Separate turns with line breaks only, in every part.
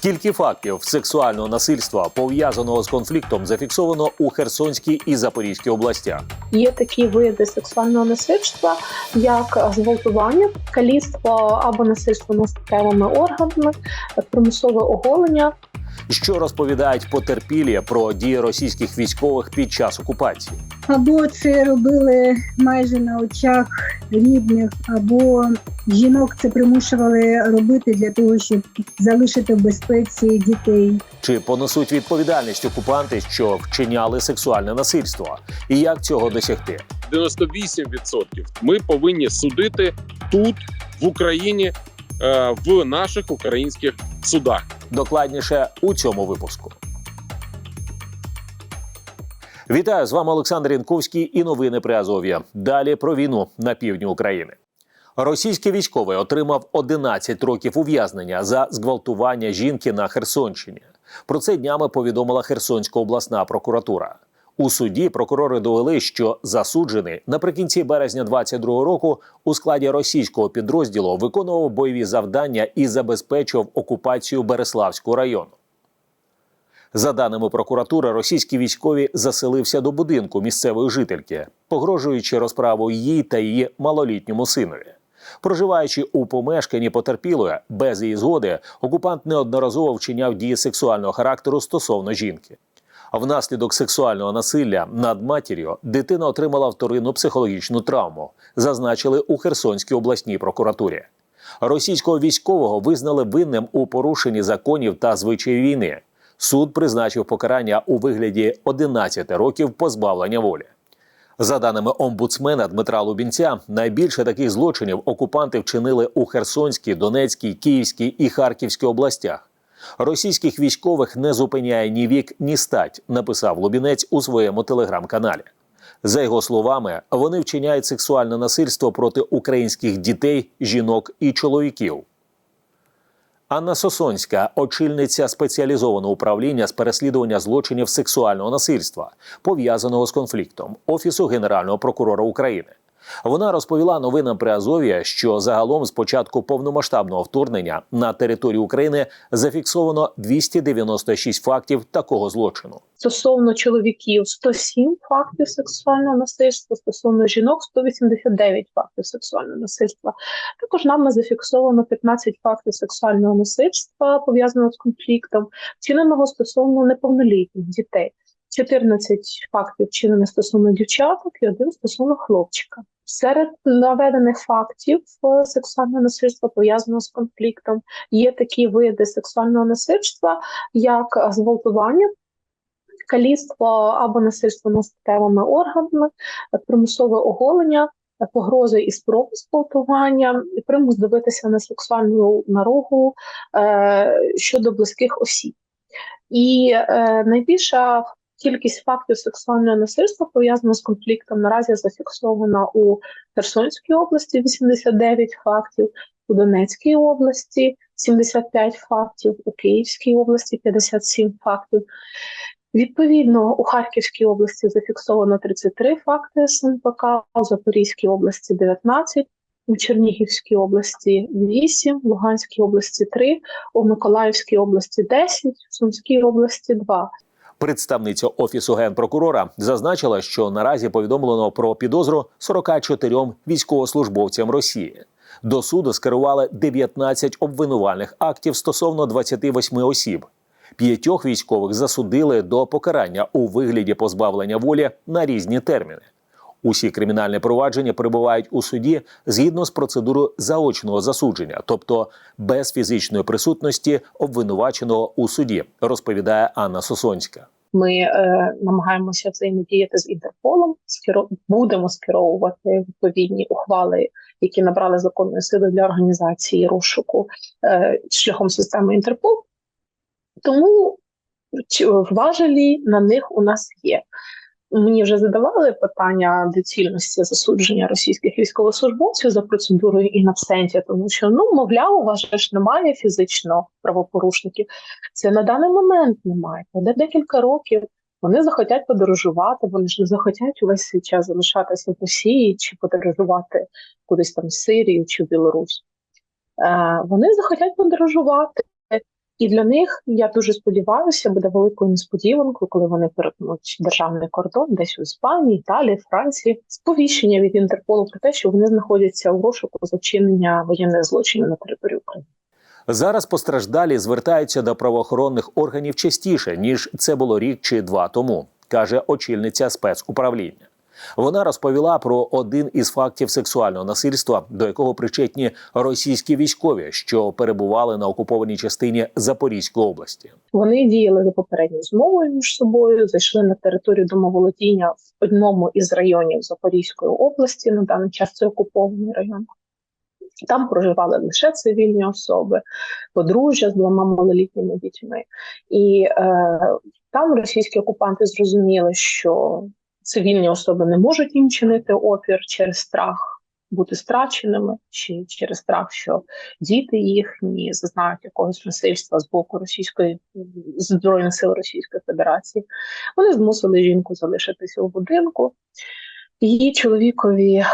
Скільки фактів сексуального насильства пов'язаного з конфліктом зафіксовано у Херсонській і Запорізькій областях?
Є такі види сексуального насильства, як зґвалтування, каліцтво або насильство над статевими органами, примусове оголення.
Що розповідають потерпілі про дії російських військових під час окупації?
Або це робили майже на очах рідних, або жінок це примушували робити для того, щоб залишити в безпеці дітей.
Чи понесуть відповідальність окупанти, що вчиняли сексуальне насильство? І як цього досягти?
98% ми повинні судити тут, в Україні, е, в наших українських судах.
Докладніше у цьому випуску. Вітаю з вами Олександр Янковський і новини при Азов'я. Далі про війну на півдні України. Російський військовий отримав 11 років ув'язнення за зґвалтування жінки на Херсонщині. Про це днями повідомила Херсонська обласна прокуратура. У суді прокурори довели, що засуджений наприкінці березня 22-го року у складі російського підрозділу виконував бойові завдання і забезпечував окупацію Береславського району. За даними прокуратури, російські військові заселився до будинку місцевої жительки, погрожуючи розправою їй та її малолітньому синові. Проживаючи у помешканні потерпілої без її згоди, окупант неодноразово вчиняв дії сексуального характеру стосовно жінки. Внаслідок сексуального насилля над матір'ю дитина отримала вторинну психологічну травму, зазначили у Херсонській обласній прокуратурі. Російського військового визнали винним у порушенні законів та звичаїв війни. Суд призначив покарання у вигляді 11 років позбавлення волі. За даними омбудсмена Дмитра Лубінця, найбільше таких злочинів окупанти вчинили у Херсонській, Донецькій, Київській і Харківській областях. Російських військових не зупиняє ні вік, ні стать, написав Лубінець у своєму телеграм-каналі. За його словами, вони вчиняють сексуальне насильство проти українських дітей, жінок і чоловіків. Анна Сосонська, очільниця спеціалізованого управління з переслідування злочинів сексуального насильства, пов'язаного з конфліктом Офісу Генерального прокурора України. Вона розповіла новинам при Азов'я, що загалом з початку повномасштабного вторгнення на територію України зафіксовано 296 фактів такого злочину.
Стосовно чоловіків 107 фактів сексуального насильства, стосовно жінок 189 фактів сексуального насильства. Також нами зафіксовано 15 фактів сексуального насильства пов'язаного з конфліктом, вчиненого стосовно неповнолітніх дітей. 14 фактів вчинено стосовно дівчаток і один стосовно хлопчика. Серед наведених фактів е, сексуального насильства пов'язаного з конфліктом є такі види сексуального насильства, як зґвалтування, каліцтво або насильство над статевими органами, примусове оголення, погрози і спроби зґвалтування, примус дивитися на сексуальну наругу е, щодо близьких осіб. І е, найбільша кількість фактів сексуального насильства пов'язаного з конфліктом наразі зафіксована у Херсонській області 89 фактів, у Донецькій області 75 фактів, у Київській області 57 фактів. Відповідно, у Харківській області зафіксовано 33 факти СНПК, у Запорізькій області 19, у Чернігівській області 8, в Луганській області 3, у Миколаївській області 10, в Сумській області 2.
Представниця офісу генпрокурора зазначила, що наразі повідомлено про підозру 44 військовослужбовцям Росії. До суду скерували 19 обвинувальних актів стосовно 28 осіб. П'ятьох військових засудили до покарання у вигляді позбавлення волі на різні терміни. Усі кримінальні провадження перебувають у суді згідно з процедурою заочного засудження, тобто без фізичної присутності обвинуваченого у суді, розповідає Анна Сосонська.
Ми е, намагаємося взаємодіяти з Інтерполом, скеро... будемо скеровувати відповідні ухвали, які набрали законної сили для організації розшуку е, шляхом системи Інтерпол. Тому важелі на них у нас є. Мені вже задавали питання доцільності засудження російських військовослужбовців за процедурою і на тому що ну мовляв, у вас ж немає фізично правопорушників. Це на даний момент немає. Пройде декілька років. Вони захотять подорожувати, вони ж не захотять увесь свій час залишатися в Росії чи подорожувати кудись там в Сирію чи в Білорусь. Е, вони захотять подорожувати. І для них я дуже сподіваюся, буде великою несподіванкою, коли вони перетнуть державний кордон, десь у Іспанії, Італії, Франції, сповіщення від Інтерполу про те, що вони знаходяться у розшуку за вчинення воєнних злочинів на території України.
Зараз постраждалі звертаються до правоохоронних органів частіше ніж це було рік чи два тому, каже очільниця спецуправління. Вона розповіла про один із фактів сексуального насильства, до якого причетні російські військові, що перебували на окупованій частині Запорізької області.
Вони діяли за попередньою змовою між собою, зайшли на територію домоволодіння в одному із районів Запорізької області. На даний час це окупований район. Там проживали лише цивільні особи, подружжя з двома малолітніми дітьми, і е, там російські окупанти зрозуміли, що цивільні особи не можуть їм чинити опір через страх бути страченими, чи через страх, що діти їхні зазнають якогось насильства з боку російської збройних сил Російської Федерації. Вони змусили жінку залишитися у будинку. Її чоловікові е,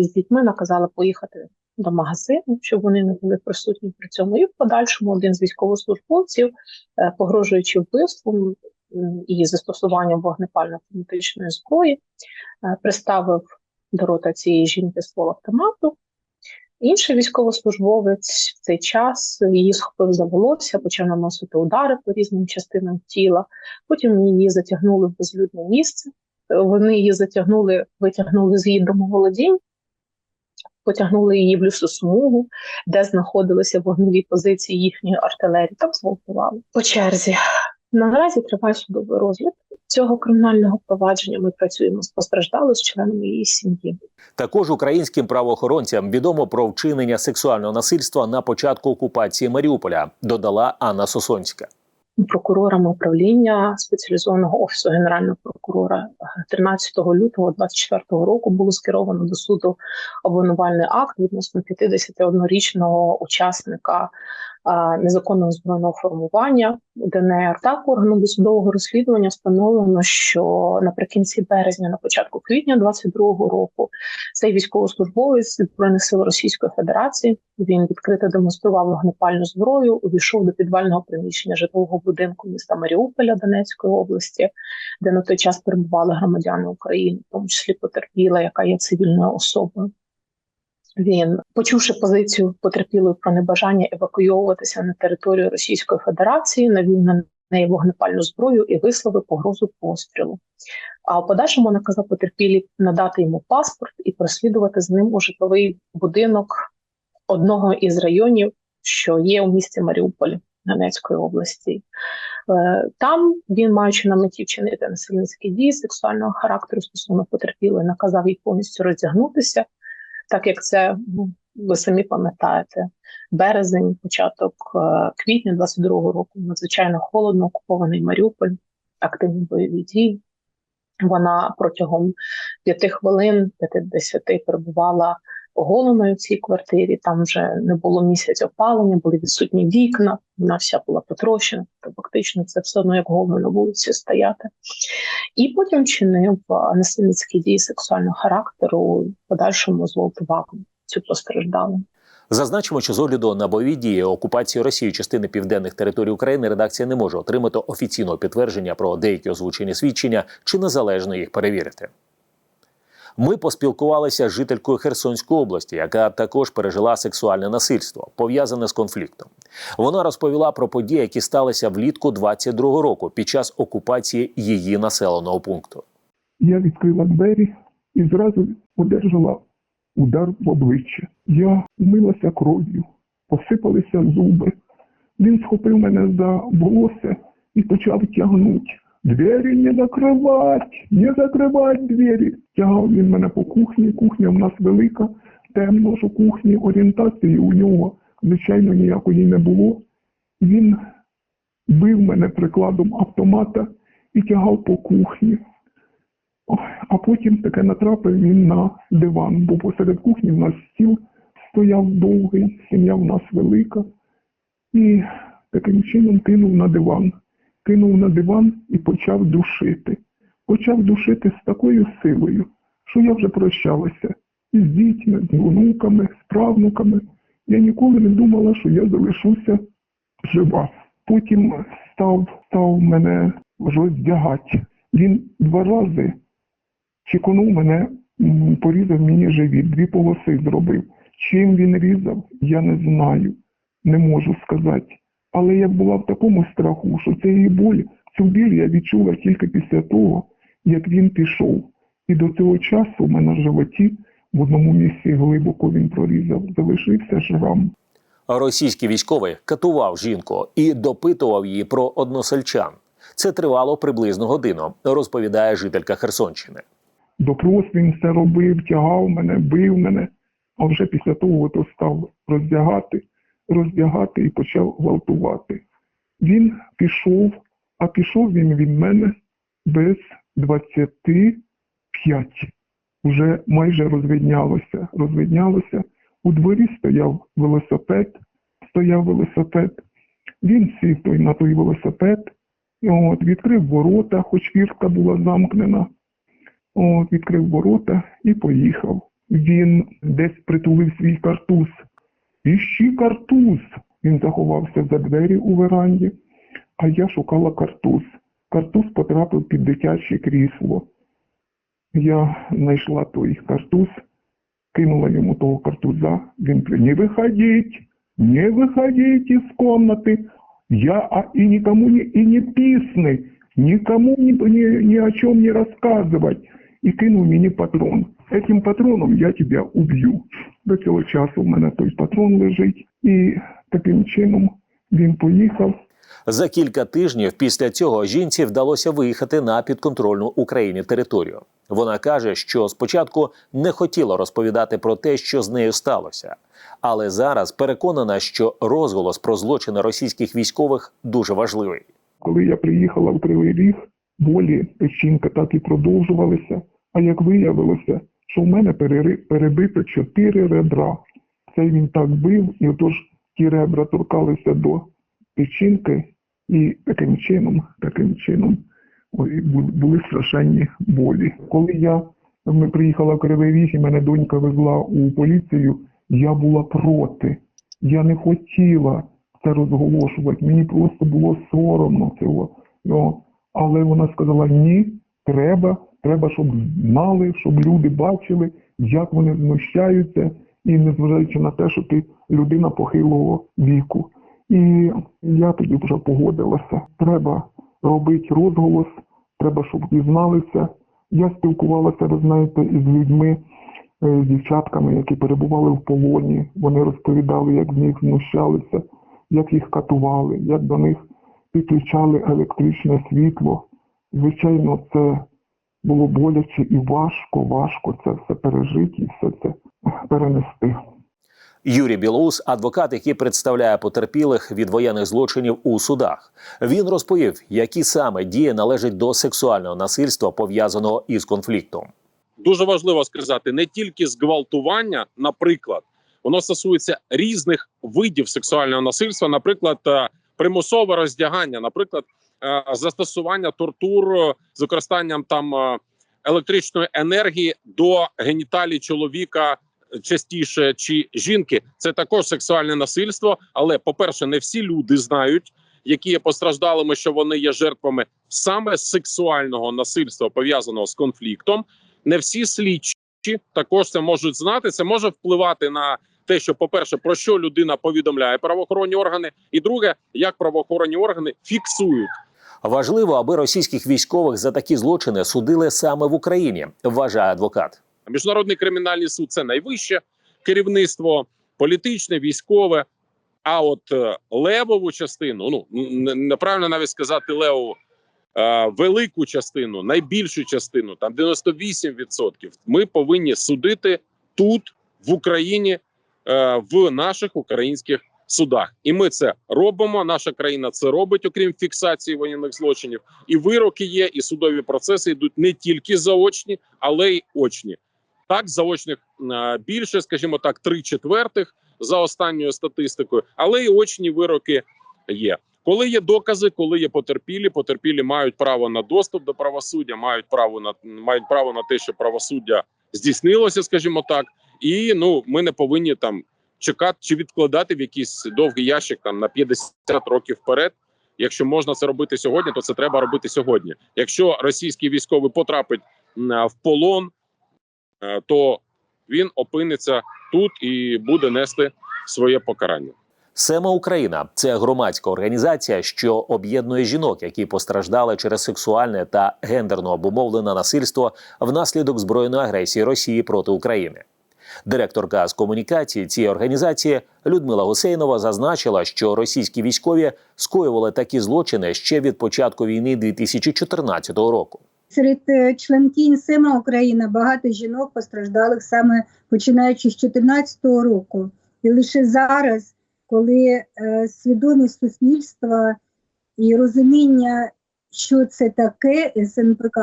з дітьми наказали поїхати до магазину, щоб вони не були присутні при цьому. І в подальшому один з військовослужбовців, е, погрожуючи вбивством і застосуванням вогнепально-автоматичної зброї, е, приставив до рота цієї жінки ствол автомату. Інший військовослужбовець в цей час її схопив за волосся, почав наносити удари по різним частинам тіла. Потім її затягнули в безлюдне місце. Вони її затягнули, витягнули з її домоволодінь, потягнули її в лісосмугу, де знаходилися вогневі позиції їхньої артилерії. Там зґвалтували по черзі. Наразі триває судовий розгляд цього кримінального провадження. Ми працюємо з постраждалою з членами її сім'ї.
Також українським правоохоронцям відомо про вчинення сексуального насильства на початку окупації Маріуполя, додала Анна Сосонська.
прокурорами управління спеціалізованого офісу генерального прокурора 13 лютого 2024 року було скеровано до суду обвинувальний акт відносно 51-річного учасника незаконного збройного формування ДНР. Так органом досудового розслідування встановлено, що наприкінці березня, на початку квітня 2022 року, цей військовослужбовець збройних сил Російської Федерації він відкрито демонстрував вогнепальну зброю, увійшов до підвального приміщення житлового будинку міста Маріуполя Донецької області, де на той час перебували громадяни України, в тому числі потерпіла, яка є цивільною особою. Він, почувши позицію потерпілої про небажання евакуйовуватися на територію Російської Федерації, навів на неї вогнепальну зброю і висловив погрозу пострілу. А в подальшому наказав потерпілі надати йому паспорт і прослідувати з ним у житловий будинок одного із районів, що є у місті Маріуполі Донецької області. Е, Там він, маючи на меті вчинити насильницькі дії сексуального характеру стосовно потерпілої, наказав їй повністю роздягнутися, так як це ну, ви самі пам'ятаєте, березень, початок е, квітня 22-го року, надзвичайно холодно, окупований Маріуполь, активні бойові дії. Вона протягом п'яти хвилин, 50 перебувала оголеною в цій квартирі. Там вже не було місяць опалення, були відсутні вікна. Вона вся була потрощена. То фактично це все одно як голою на вулиці стояти. І потім чинив насильницькі дії сексуального характеру, подальшому зґвалтував цю постраждалу.
Зазначимо, що з огляду на бойові дії окупації Росії частини південних територій України редакція не може отримати офіційного підтвердження про деякі озвучені свідчення чи незалежно їх перевірити. Ми поспілкувалися з жителькою Херсонської області, яка також пережила сексуальне насильство, пов'язане з конфліктом. Вона розповіла про події, які сталися влітку 22-го року під час окупації її населеного пункту.
Я відкрила двері і зразу одержала удар в обличчя. Я умилася кров'ю, посипалися зуби. Він схопив мене за волосся і почав тягнути. Двері не закривать, не закривать двері. Тягав він мене по кухні. Кухня в нас велика, темно, що кухні орієнтації у нього, звичайно, ніякої не було. Він бив мене прикладом автомата і тягав по кухні. А потім таке натрапив він на диван, бо посеред кухні в нас стіл стояв довгий, сім'я в нас велика. І таким чином кинув на диван. Кинув на диван і почав душити. Почав душити з такою силою, що я вже прощалася із дітьми, з онуками, з правнуками. Я ніколи не думала, що я залишуся жива. Потім став, став мене роздягати. Він два рази чеконув мене, порізав мені живіт, дві полоси зробив. Чим він різав, я не знаю, не можу сказати. Але я була в такому страху, що це її боль, цю біль я відчула тільки після того, як він пішов. І до цього часу в мене в животі в одному місці глибоко він прорізав, залишився шрам.
Російський військовий катував жінку і допитував її про односельчан. Це тривало приблизно годину, розповідає жителька Херсонщини.
Допрос він все робив, тягав мене, бив мене, а вже після того то став роздягати, роздягати і почав гвалтувати. Він пішов, а пішов він від мене без 25. Уже майже розвиднялося. Розвиднялося. У дворі стояв велосипед, стояв велосипед. Він сів той на той велосипед, от, відкрив ворота, хоч фіртка була замкнена. От, відкрив ворота і поїхав. Він десь притулив свій картуз. Іщи картуз. Він заховався за двері у веранді, а я шукала картуз. Картуз потрапив під дитяче крісло. Я знайшла той картуз, кинула йому того картуза. Він не виходіть, не виходіть із комнати. Я а, и никому не, и не писны, никому ни, ни, ни о чем не рассказывать. І кинув мені патрон. Этим патроном я тебе уб'ю. До цього часу в мене той патрон лежить. І таким чином він поїхав.
За кілька тижнів після цього жінці вдалося виїхати на підконтрольну Україні територію. Вона каже, що спочатку не хотіла розповідати про те, що з нею сталося, але зараз переконана, що розголос про злочини російських військових дуже важливий.
Коли я приїхала в Кривий Ріг, болі печінка так і продовжувалися. А як виявилося, що в мене перебито чотири ребра. Це він так бив, і отож ті ребра торкалися до печінки, і таким чином, таким чином були страшенні болі. Коли я ми приїхала в Кривий Ріг і мене донька везла у поліцію, я була проти. Я не хотіла це розголошувати. Мені просто було соромно цього. Але вона сказала: ні, треба, треба, щоб знали, щоб люди бачили, як вони знущаються, і незважаючи на те, що ти людина похилого віку. І я тоді вже погодилася. Треба робити розголос, треба, щоб дізналися. Я спілкувалася, ви знаєте, із людьми, е, з дівчатками, які перебували в полоні. Вони розповідали, як з них знущалися, як їх катували, як до них підключали електричне світло. Звичайно, це було боляче і важко, важко це все пережити і все це перенести.
Юрій Білоус, адвокат, який представляє потерпілих від воєнних злочинів у судах. Він розповів, які саме дії належать до сексуального насильства пов'язаного із конфліктом.
дуже важливо сказати не тільки зґвалтування, наприклад, воно стосується різних видів сексуального насильства, наприклад, е, примусове роздягання, наприклад, застосування тортур е, з використанням там е, електричної енергії до геніталій чоловіка. Частіше чи жінки це також сексуальне насильство. Але, по-перше, не всі люди знають, які є постраждалими, що вони є жертвами саме сексуального насильства пов'язаного з конфліктом не всі слідчі також це можуть знати. Це може впливати на те, що, по-перше, про що людина повідомляє правоохоронні органи, і друге, як правоохоронні органи фіксують.
Важливо, аби російських військових за такі злочини судили саме в Україні, вважає адвокат.
Міжнародний кримінальний суд це найвище керівництво, політичне, військове. А от е, левову частину, ну неправильно навіть сказати левову, е, велику частину, найбільшу частину, там 98%, ми повинні судити тут, в Україні, е, в наших українських судах. І ми це робимо. Наша країна це робить, окрім фіксації воєнних злочинів. І вироки є, і судові процеси йдуть не тільки заочні, але й очні. Так, заочних е, більше, скажімо так, три четвертих за останньою статистикою, але й очні вироки є. Коли є докази, коли є потерпілі, потерпілі мають право на доступ до правосуддя, мають право на мають право на те, що правосуддя здійснилося, скажімо так, і ну ми не повинні там чекати чи відкладати в якийсь довгий ящик там на 50 років вперед Якщо можна це робити сьогодні, то це треба робити сьогодні. Якщо російський військовий потрапить в полон, то він опиниться тут і буде нести своє покарання.
Сема Україна це громадська організація, що об'єднує жінок, які постраждали через сексуальне та гендерно обумовлене насильство внаслідок збройної агресії Росії проти України. Директорка з комунікації цієї організації Людмила Гусейнова зазначила, що російські військові скоювали такі злочини ще від початку війни 2014 року.
Серед е, членкінь Сема Україна багато жінок постраждалих саме починаючи з 2014 року. І лише зараз, коли е, свідомість суспільства і розуміння, що це таке СНПК,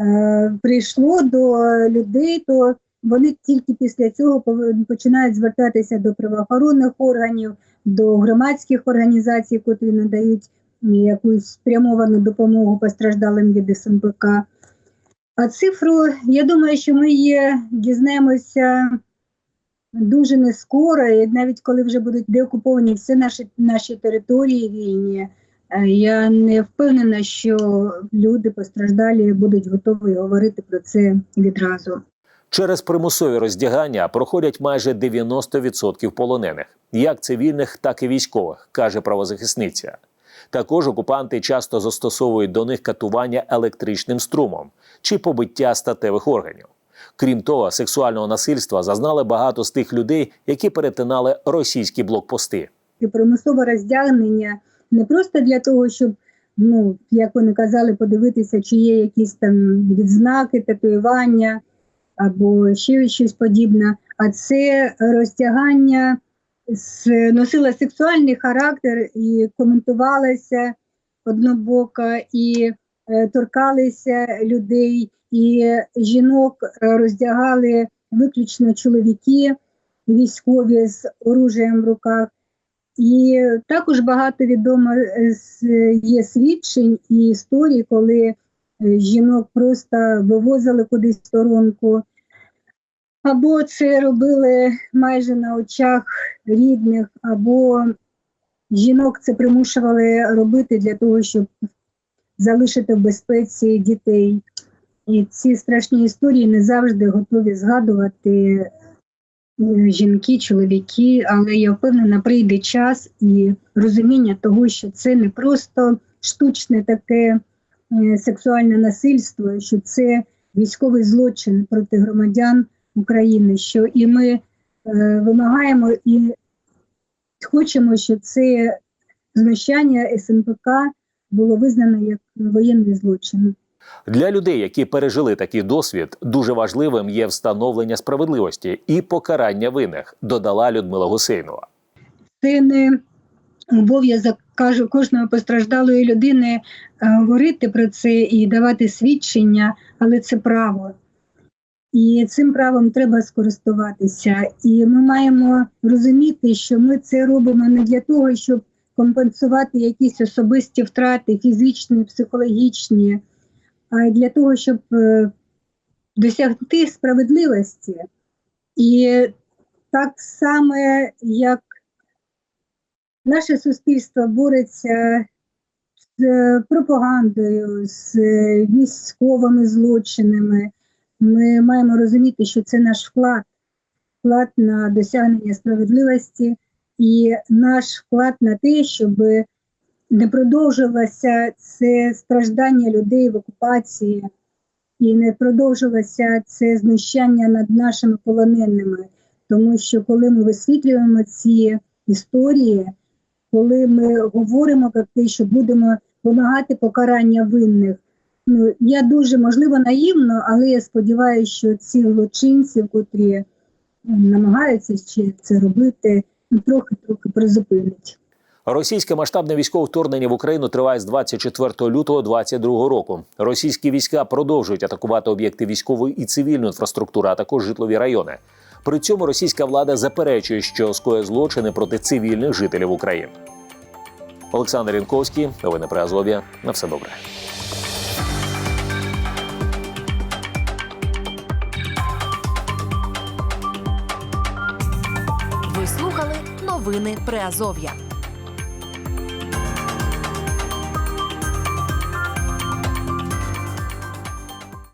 е, прийшло до людей, то вони тільки після цього починають звертатися до правоохоронних органів, до громадських організацій, котрі надають якусь спрямовану допомогу постраждалим від СНПК. А цифру, я думаю, що ми її дізнаємося дуже не скоро, і навіть коли вже будуть деокуповані всі наші, наші території вільні, е, я не впевнена, що люди постраждалі будуть готові говорити про це відразу.
Через примусові роздягання проходять майже 90% полонених, як цивільних, так і військових, каже правозахисниця. Також окупанти часто застосовують до них катування електричним струмом чи побиття статевих органів. Крім того, сексуального насильства зазнали багато з тих людей, які перетинали російські блокпости.
примусове роздягнення не просто для того, щоб, ну, як вони казали, подивитися, чи є якісь там відзнаки, татуювання або ще щось подібне, а це роздягання з- носило сексуальний характер і коментувалося однобоко, і е, торкалися людей, і жінок е, роздягали виключно чоловіки військові з оружієм в руках. І також багато відомо е, є свідчень і історій, коли жінок просто вивозили кудись в сторонку, або це робили майже на очах рідних, або жінок це примушували робити для того, щоб залишити в безпеці дітей. І ці страшні історії не завжди готові згадувати е, жінки, чоловіки, але я впевнена, прийде час і розуміння того, що це не просто штучне таке е, сексуальне насильство, що це військовий злочин проти громадян України, що і ми е, вимагаємо і хочемо, щоб це знущання СНПК було визнано як воєнний злочин.
Для людей, які пережили такий досвід, дуже важливим є встановлення справедливості і покарання винних, додала Людмила Гусейнова.
це не обов'язок кажу, кожної постраждалої людини е, говорити про це і давати свідчення, але це право. І цим правом треба скористуватися. І ми маємо розуміти, що ми це робимо не для того, щоб компенсувати якісь особисті втрати, фізичні, психологічні, а для того, щоб е, досягти справедливості. І так само, як наше суспільство бореться з е, пропагандою, з е, військовими злочинами. Ми маємо розуміти, що це наш вклад, вклад на досягнення справедливості і наш вклад на те, щоб не продовжилося це страждання людей в окупації, і не продовжилося це знущання над нашими полоненими. Тому що коли ми висвітлюємо ці історії, коли ми говоримо про те, що будемо вимагати покарання винних, я дуже можливо наївно, але я сподіваюся, що ці злочинці, котрі намагаються ще це робити, ну, трохи трохи призупинять.
Російське масштабне військове вторгнення в Україну триває з 24 лютого 2022 року. Російські війська продовжують атакувати об'єкти військової і цивільної інфраструктури, а також житлові райони. При цьому російська влада заперечує, що скоє злочини проти цивільних жителів України. Олександр Інковський, новини при Азов'я. На все добре.
Новини Приазов'я.